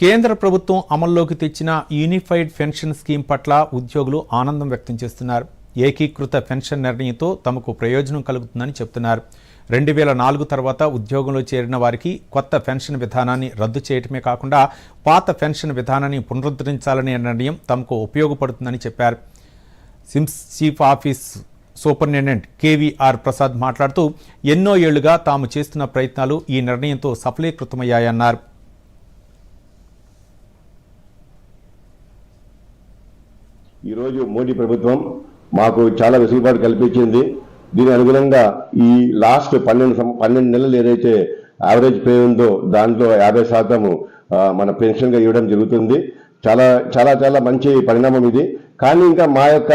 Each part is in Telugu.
కేంద్ర ప్రభుత్వం అమల్లోకి తెచ్చిన యూనిఫైడ్ పెన్షన్ స్కీమ్ పట్ల ఉద్యోగులు ఆనందం వ్యక్తం చేస్తున్నారు. ఏకీకృత పెన్షన్ నిర్ణయంతో తమకు ప్రయోజనం కలుగుతుందని చెబుతున్నారు. రెండు వేల నాలుగు తర్వాత ఉద్యోగంలో చేరిన వారికి కొత్త పెన్షన్ విధానాన్ని రద్దు చేయటమే కాకుండా పాత పెన్షన్ విధానాన్ని పునరుద్ధరించాలనే నిర్ణయం తమకు ఉపయోగపడుతుందని చెప్పారు. SIMS chief office superintendent KVR Prasad మాట్లాడుతూ ఎన్నో ఏళ్ళుగా తాము చేస్తున్న ప్రయత్నాలు ఈ నిర్ణయంతో సఫలీకృతమయ్యాయన్నారు. ఈరోజు మోడీ ప్రభుత్వం మాకు చాలా వెసులుబాటు కల్పించింది. దీని అనుగుణంగా ఈ లాస్ట్ పన్నెండు సం- పన్నెండు నెలలు ఏదైతే యావరేజ్ పే ఉందో దాంట్లో యాభై శాతము మన పెన్షన్గా ఇవ్వడం జరుగుతుంది. చాలా చాలా చాలా మంచి పరిణామం ఇది. కానీ ఇంకా మా యొక్క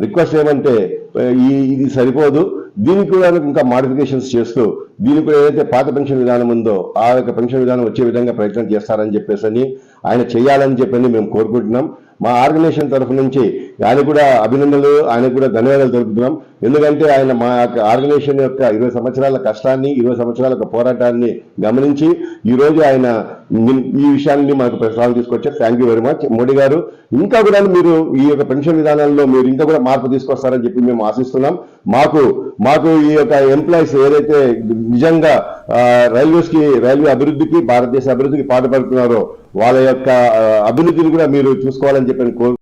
రిక్వెస్ట్ ఏమంటే ఈ ఇది సరిపోదు. దీనికి కూడా ఇంకా మాడిఫికేషన్స్ చేస్తూ దీనికి కూడా ఏదైతే పాత పెన్షన్ విధానం ఉందో ఆ యొక్క పెన్షన్ విధానం వచ్చే విధంగా ప్రయత్నం చేస్తారని చెప్పేసి అని ఆయన చేయాలని చెప్పని మేము కోరుకుంటున్నాం. మా ఆర్గనైజేషన్ తరఫు నుంచి ఆయన కూడా అభినందనలు ఆయన కూడా ధన్యవాదాలు తెలుపుతున్నాం. ఎందుకంటే ఆయన మా యొక్క ఆర్గనైజేషన్ యొక్క ఇరవై సంవత్సరాల కష్టాన్ని ఇరవై సంవత్సరాల యొక్క పోరాటాన్ని గమనించి ఈరోజు ఆయన ఈ- విషయాన్ని మనకు ప్రస్తావన తీసుకొచ్చారు. Thank you very much Modi గారు. ఇంకా కూడా మీరు ఈ యొక్క పెన్షన్ విధానాల్లో మీరు ఇంకా కూడా మార్పు తీసుకొస్తారని చెప్పి మేము ఆశిస్తున్నాం. మాకు మాకు ఈ యొక్క ఎంప్లాయీస్ ఏదైతే నిజంగా రైల్వేస్కి రైల్వే అభివృద్ధికి భారతదేశ అభివృద్ధికి పాటుపడుతున్నారో వాళ్ళ యొక్క అభివృద్ధిని కూడా మీరు చూసుకోవాలని చెప్పి కోరు